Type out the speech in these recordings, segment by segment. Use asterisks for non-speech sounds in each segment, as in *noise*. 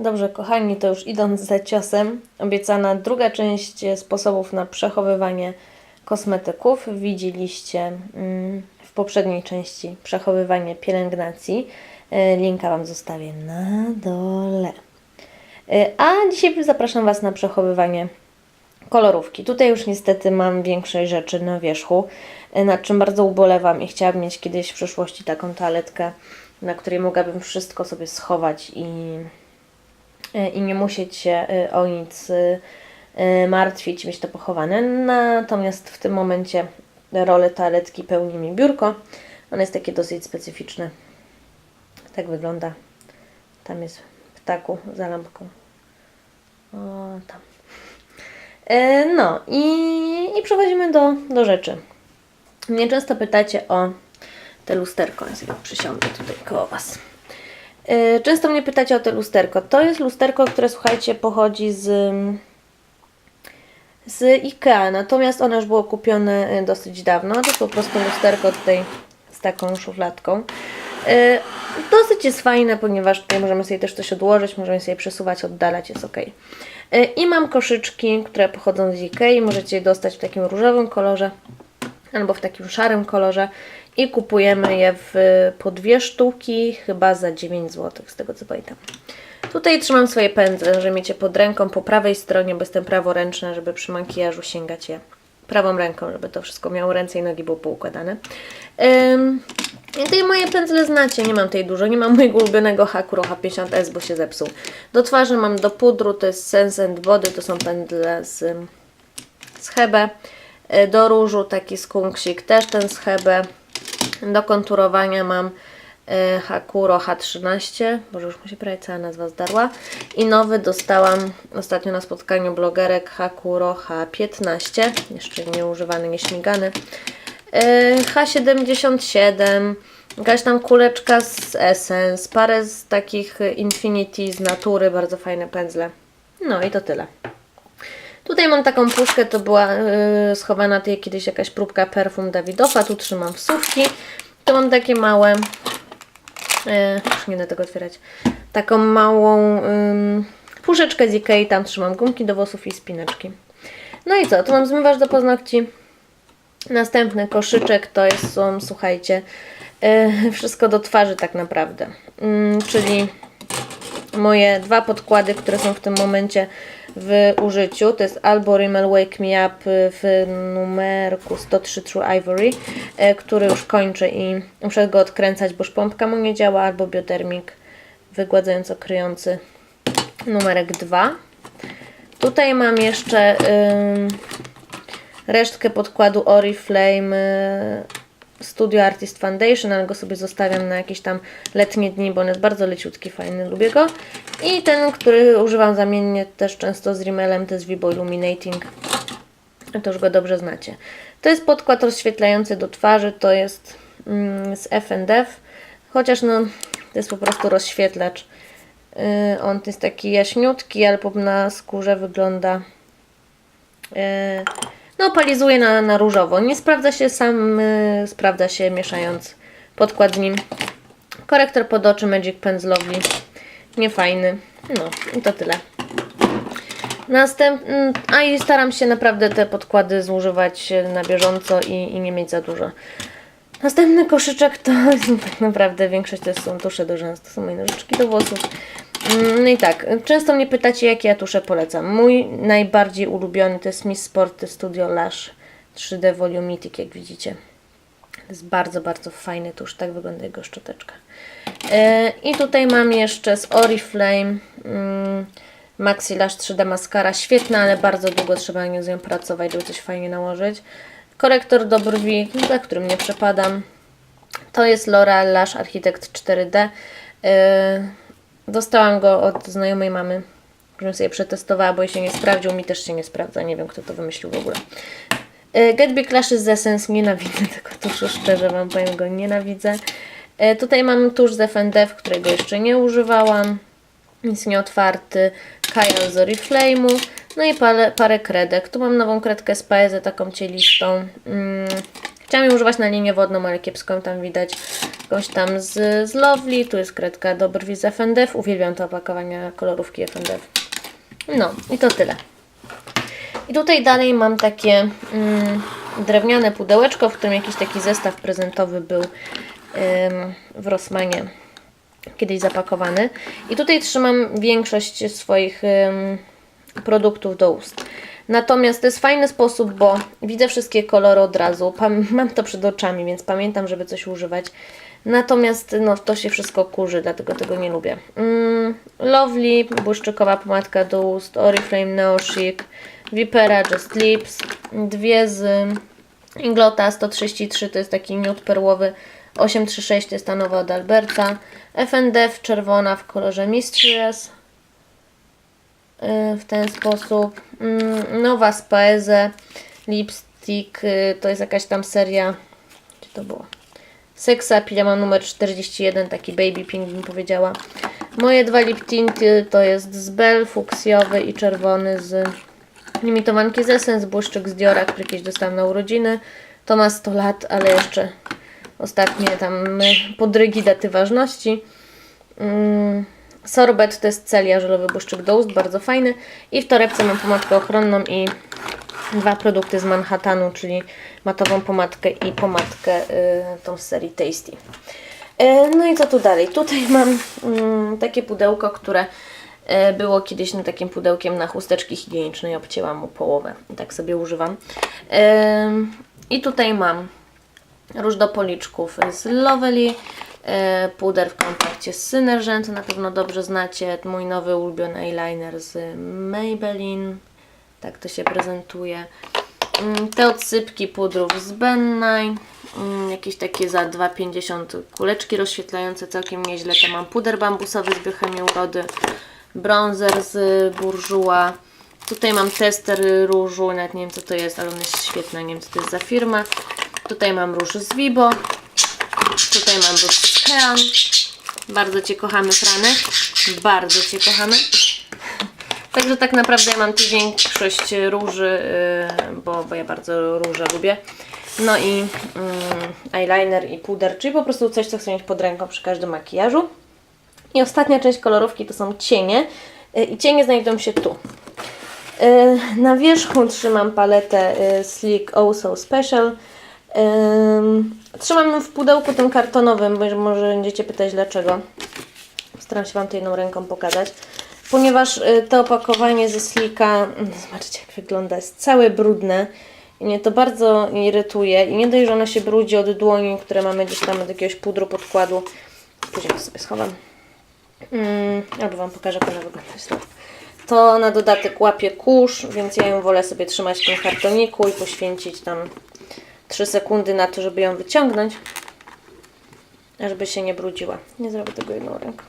Dobrze, kochani, to już idąc za ciosem, obiecana druga część sposobów na przechowywanie kosmetyków. Widzieliście mm, w poprzedniej części przechowywanie pielęgnacji. E, Linka Wam zostawię na dole. E, A dzisiaj zapraszam Was na przechowywanie kolorówki. Tutaj już niestety mam większość rzeczy na wierzchu, e, nad czym bardzo ubolewam i chciałabym mieć kiedyś w przyszłości taką toaletkę, na której mogłabym wszystko sobie schować i, i nie musieć się e, o nic e, martwić, mieć to pochowane. Natomiast w tym momencie rolę toaletki pełni mi biurko. Ono jest takie dosyć specyficzne. Tak wygląda. Tam jest ptaku za lampką. O, tam. No i, i przechodzimy do, do rzeczy. Mnie często pytacie o te lusterko. Ja sobie przysiądę tutaj koło Was. E, Często mnie pytacie o te lusterko. To jest lusterko, które słuchajcie, pochodzi z, z IKEA, natomiast ono już było kupione e, dosyć dawno. To jest po prostu lusterko tutaj z taką szufladką. E, Dosyć jest fajne, ponieważ tutaj możemy sobie też coś odłożyć, możemy sobie przesuwać, oddalać, jest ok. I mam koszyczki, które pochodzą z Ikei. Możecie je dostać w takim różowym kolorze albo w takim szarym kolorze i kupujemy je w, po dwie sztuki, chyba za 9 zł, z tego co pamiętam. Tutaj trzymam swoje pędzle, mieć je pod ręką po prawej stronie, bo jestem praworęczna, żeby przy makijażu sięgać je prawą ręką, żeby to wszystko miało ręce i nogi było poukładane. Ym, I moje pędzle znacie, nie mam tej dużo, nie mam mojego ulubionego Hakuro H50S, bo się zepsuł. Do twarzy mam do pudru, to jest Sense and Body, to są pędzle z, z Hebe. Y, Do różu taki skunksik, też ten z Hebe. Do konturowania mam e, Hakuro H13, bo już mu się prawie cała nazwa zdarła. I nowy dostałam ostatnio na spotkaniu blogerek Hakuro H15, jeszcze nieużywany, nieśmigany. E, H77, jakaś tam kuleczka z Essence, parę z takich Infinity z natury, bardzo fajne pędzle. No i to tyle. Tutaj mam taką puszkę, to była yy, schowana tutaj kiedyś jakaś próbka perfum Dawidowa, tu trzymam wsówki. Tu mam takie małe, yy, już nie będę tego otwierać, taką małą ym, puszeczkę z Ikei, tam trzymam gumki do włosów i spineczki. No i co, tu mam zmywacz do paznokci. Następny koszyczek to jest, są, słuchajcie, yy, wszystko do twarzy tak naprawdę. Ym, czyli moje dwa podkłady, które są w tym momencie w użyciu. To jest albo Rimmel Wake Me Up w numerku 103 True Ivory, e, który już kończę i muszę go odkręcać, bo szpompka mu nie działa, albo Biodermic wygładzająco kryjący numerek 2. Tutaj mam jeszcze resztkę podkładu Oriflame Studio Artist Foundation, ale go sobie zostawiam na jakieś tam letnie dni, bo on jest bardzo leciutki, fajny, lubię go. I ten, który używam zamiennie też często z Rimmelem, to jest Vibo Illuminating. To już go dobrze znacie. To jest podkład rozświetlający do twarzy, to jest mm, z F&F, chociaż no, to jest po prostu rozświetlacz. Yy, on jest taki jaśniutki, ale na skórze wygląda yy, no, palizuje na, na różowo. Nie sprawdza się sam, y, sprawdza się mieszając podkład nim. Korektor pod oczy Magic Lovely. Niefajny. No, i to tyle. Następny, a i staram się naprawdę te podkłady zużywać na bieżąco i, i nie mieć za dużo. Następny koszyczek to *laughs* tak naprawdę większość to są tusze do rzęs, to są moje nożyczki do włosów. Mm, No i tak, często mnie pytacie, jakie ja tusze polecam. Mój najbardziej ulubiony to jest Miss Sporty Studio Lash 3D Volumitic, jak widzicie. To jest bardzo, bardzo fajny tusz, tak wygląda jego szczoteczka. E, I tutaj mam jeszcze z Oriflame mm, Maxi Lash 3D Mascara. Świetna, ale bardzo długo trzeba z nią pracować, żeby coś fajnie nałożyć. Korektor do brwi, za którym nie przepadam. To jest L'Oreal Lash Architect 4D. Dostałam go od znajomej mamy, żebym sobie przetestowała, bo jej się nie sprawdził. Mi też się nie sprawdza. Nie wiem, kto to wymyślił w ogóle. Get Big Lashes z Essence. Nienawidzę *laughs* tego tuszu, szczerze Wam powiem, go nienawidzę. Yy, tutaj mam tusz z F&F, którego jeszcze nie używałam. Jest nieotwarty. Kajal z Oriflame'u. No i parę, parę kredek. Tu mam nową kredkę z Paeze, taką cielistą. Mm, Chciałam je używać na linię wodną, ale kiepsko ją tam widać. Jakąś tam z, z Lovely, tu jest kredka do brwi z FNDF. Uwielbiam te opakowania kolorówki FNDF. No i to tyle. I tutaj dalej mam takie mm, drewniane pudełeczko, w którym jakiś taki zestaw prezentowy był ym, w Rossmanie kiedyś zapakowany. I tutaj trzymam większość swoich ym, produktów do ust. Natomiast to jest fajny sposób, bo widzę wszystkie kolory od razu. Mam to przed oczami, więc pamiętam, żeby coś używać. Natomiast no, to się wszystko kurzy, dlatego tego nie lubię. Mm, Lovely, błyszczykowa pomadka do ust, Oriflame Neo Chic, Vipera Just Lips, dwie z Inglota 133 to jest taki nude perłowy, 836 to jest ta nowa od Alberta, FNDF czerwona w kolorze Mistress, w ten sposób. Mm, Nowa Spaeze Lipstick, y, to jest jakaś tam seria, gdzie to było? Sex Appeal, mam numer 41, taki baby pink bym powiedziała. Moje dwa lip tinty to jest z Bell, fuksjowy i czerwony z limitowanki z Essence, błyszczyk z Diora, który kiedyś dostałam na urodziny. To ma 100 lat, ale jeszcze ostatnie tam y, podrygi daty ważności. Mm, sorbet to jest celia, żelowy błyszczyk do ust, bardzo fajny. I w torebce mam pomadkę ochronną i dwa produkty z Manhattanu, czyli matową pomadkę i pomadkę y, tą z serii Tasty. E, No i co tu dalej? Tutaj mam mm, takie pudełko, które e, było kiedyś na takim pudełkiem na chusteczki higieniczne i obcięłam mu połowę. I tak sobie używam. E, I tutaj mam róż do policzków z Lovely, puder w kontakcie z Synergent, na pewno dobrze znacie, mój nowy ulubiony eyeliner z Maybelline, tak to się prezentuje. Mm, Te odsypki pudrów z Bennai, mm, jakieś takie za 2,50 kuleczki rozświetlające, całkiem nieźle. To mam puder bambusowy z biochemii urody, bronzer z Bourjois. Tutaj mam tester różu, nawet nie wiem co to jest, ale on jest świetny, nie wiem co to jest za firma. Tutaj mam róż z Vibo, tutaj mam Kean. Bardzo Cię kochamy, Franek. Bardzo Cię kochamy. Także tak naprawdę ja mam tu większość róży, yy, bo, bo ja bardzo róże lubię. No i mm, eyeliner i puder, czyli po prostu coś, co chcę mieć pod ręką przy każdym makijażu. I ostatnia część kolorówki to są cienie. Yy, I cienie znajdują się tu. Yy, Na wierzchu trzymam paletę Sleek Oh So Special. Ym, Trzymam w pudełku tym kartonowym, bo może będziecie pytać dlaczego. Staram się Wam to jedną ręką pokazać. Ponieważ y, to opakowanie ze slika, mm, zobaczcie jak wygląda, jest całe brudne i mnie to bardzo irytuje. I nie dość, że ono się brudzi od dłoni, które mamy gdzieś tam od jakiegoś pudru podkładu. Później to sobie schowam. Mm, albo Wam pokażę, jak ona wygląda. To na dodatek łapie kurz, więc ja ją wolę sobie trzymać w tym kartoniku i poświęcić tam 3 sekundy na to, żeby ją wyciągnąć, żeby się nie brudziła. Nie zrobię tego jedną ręką.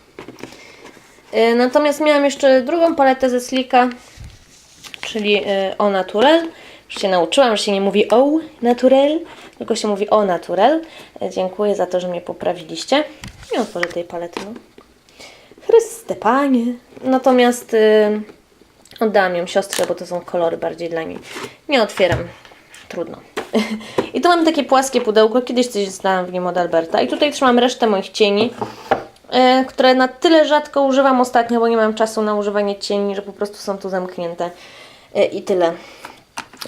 Yy, Natomiast miałam jeszcze drugą paletę ze Slika, czyli yy, Au Naturel. Już się nauczyłam, że się nie mówi Au Naturel, tylko się mówi Au Naturel. Yy, Dziękuję za to, że mnie poprawiliście. Nie otworzę tej palety. No. Chryste Panie. Natomiast yy, oddałam ją siostrze, bo to są kolory bardziej dla niej. Nie otwieram. Trudno. I tu mam takie płaskie pudełko. Kiedyś coś znałam w nim od Alberta. I tutaj trzymam resztę moich cieni, e, które na tyle rzadko używam ostatnio, bo nie mam czasu na używanie cieni, że po prostu są tu zamknięte. E, I tyle.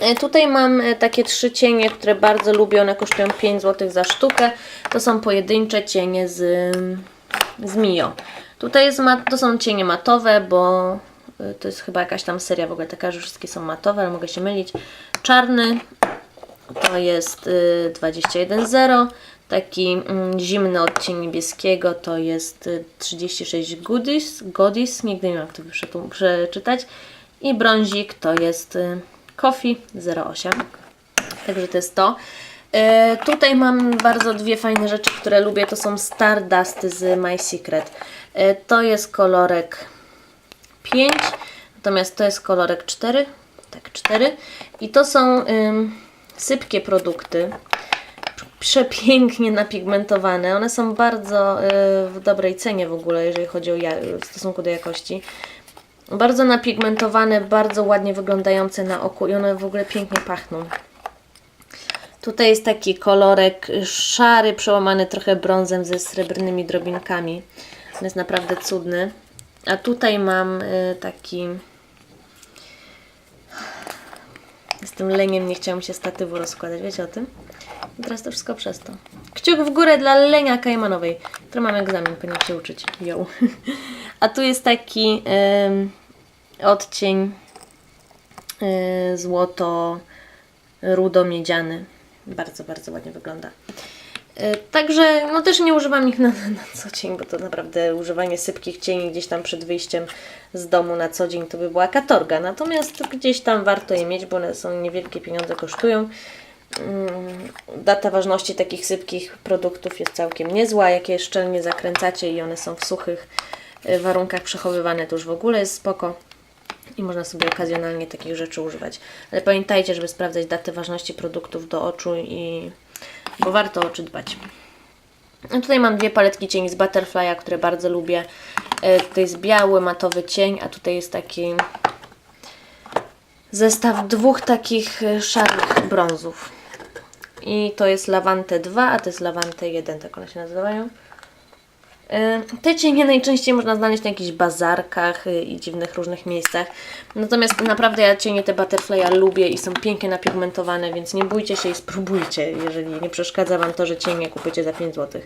E, Tutaj mam takie trzy cienie, które bardzo lubię. One kosztują 5 zł za sztukę. To są pojedyncze cienie z, z Mio. Tutaj jest mat, to są cienie matowe, bo to jest chyba jakaś tam seria w ogóle taka, że wszystkie są matowe, ale mogę się mylić. Czarny to jest y, 21.0. Taki mm, zimny odcień niebieskiego to jest y, 36 Goodies, Godis, nigdy nie wiem jak to przeczytać. I brązik to jest y, Coffee 08. Także to jest to. Tutaj mam bardzo dwie fajne rzeczy, które lubię. To są Stardusty z My Secret. To jest kolorek 5, natomiast to jest kolorek 4. Tak, 4. I to są ym, sypkie produkty. Przepięknie napigmentowane. One są bardzo y, w dobrej cenie w ogóle, jeżeli chodzi o w stosunku do jakości. Bardzo napigmentowane, bardzo ładnie wyglądające na oku i one w ogóle pięknie pachną. Tutaj jest taki kolorek szary, przełamany trochę brązem ze srebrnymi drobinkami. On jest naprawdę cudny. A tutaj mam y, taki... Z tym leniem nie chciałam się statywu rozkładać, wiecie o tym? I teraz to wszystko przez to. Kciuk w górę dla Lenia Kajmanowej, która mam egzamin, powinien się uczyć. Ją. *laughs* A tu jest taki ym, odcień y, złoto rudo-miedziany. Bardzo, bardzo ładnie wygląda. Y, Także no też nie używam ich na, na co dzień, bo to naprawdę używanie sypkich cieni gdzieś tam przed wyjściem z domu na co dzień to by była katorga. Natomiast gdzieś tam warto je mieć, bo one są niewielkie pieniądze kosztują. Mm, Data ważności takich sypkich produktów jest całkiem niezła. Jak je szczelnie zakręcacie i one są w suchych y, warunkach przechowywane, to już w ogóle jest spoko i można sobie okazjonalnie takich rzeczy używać. Ale pamiętajcie, żeby sprawdzać datę ważności produktów do oczu i bo warto o oczy dbać. No tutaj mam dwie paletki cieni z Butterfly'a, które bardzo lubię. E, Tutaj jest biały, matowy cień, a tutaj jest taki zestaw dwóch takich e, szarych brązów. I to jest Lawante 2, a to jest Lawante 1, tak one się nazywają. E, Te cienie najczęściej można znaleźć na jakichś bazarkach y, i dziwnych różnych miejscach. Natomiast naprawdę ja cienie te Butterfly'a lubię i są pięknie napigmentowane, więc nie bójcie się i spróbujcie, jeżeli nie przeszkadza Wam to, że cienie kupicie za 5 zł.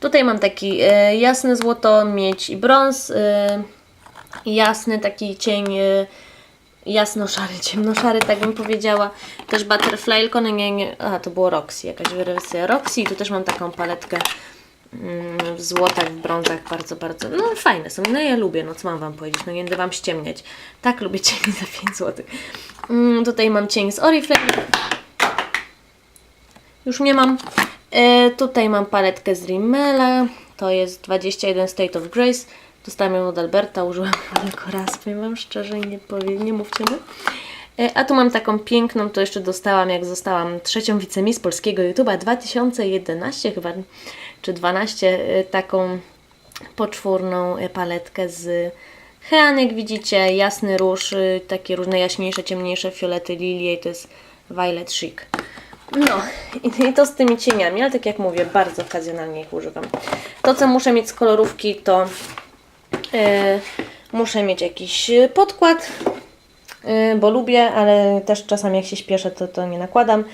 Tutaj mam taki e, jasny złoto, miedź i brąz. E, jasny taki cień e, jasno-szary, *laughs* ciemno-szary, tak bym powiedziała. Też Butterfly, tylko nie, nie, a to było Roxy, jakaś wersja Roxy. Tu też mam taką paletkę w złotach, w brązach, bardzo, bardzo, no fajne są, no ja lubię, no co mam Wam powiedzieć, no nie będę Wam ściemniać. Tak lubię *laughs* cienie za 5 zł. Mm, tutaj mam cień z Oriflame. Już nie mam. E, tutaj mam paletkę z Rimmela, to jest 21 State of Grace. Dostałam ją od Alberta, użyłam *laughs* tylko raz, powiem Wam szczerze i nie, powiem, nie mówcie mu. E, A tu mam taką piękną, to jeszcze dostałam, jak zostałam trzecią wicemis polskiego YouTube'a 2011 chyba, czy 12, e, taką poczwórną e, paletkę z Hean, jak widzicie, jasny róż, takie różne jaśniejsze, ciemniejsze fiolety lilie i to jest Violet Chic. No, i, to z tymi cieniami, ale tak jak mówię, bardzo okazjonalnie ich używam. To, co muszę mieć z kolorówki, to e, muszę mieć jakiś podkład, bo lubię, ale też czasami jak się śpieszę, to, to nie nakładam.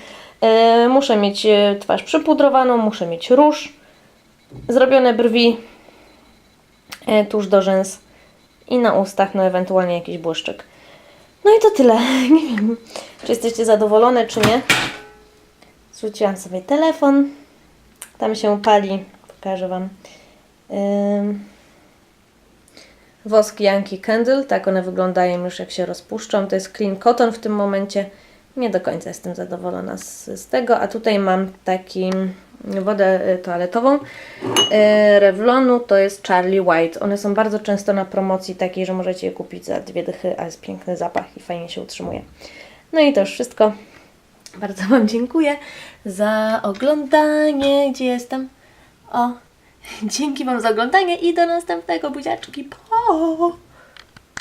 E, muszę mieć e, twarz przypudrowaną, muszę mieć róż, zrobione brwi, tuż do rzęs i na ustach, no ewentualnie jakiś błyszczyk. No i to tyle. *laughs* Nie wiem, czy jesteście zadowolone, czy nie. Zrzuciłam sobie telefon. Tam się pali. Pokażę Wam. Ym, wosk Yankee Candle. Tak one wyglądają już jak się rozpuszczą. To jest clean cotton w tym momencie. Nie do końca jestem zadowolona z, z tego. A tutaj mam taki wodę y, toaletową y, Revlonu. To jest Charlie White. One są bardzo często na promocji takiej, że możecie je kupić za dwie dychy, a jest piękny zapach i fajnie się utrzymuje. No i to już wszystko. Bardzo Wam dziękuję za oglądanie. Gdzie jestem? O, *laughs* dzięki Wam za oglądanie i do następnego buziaczki. Po!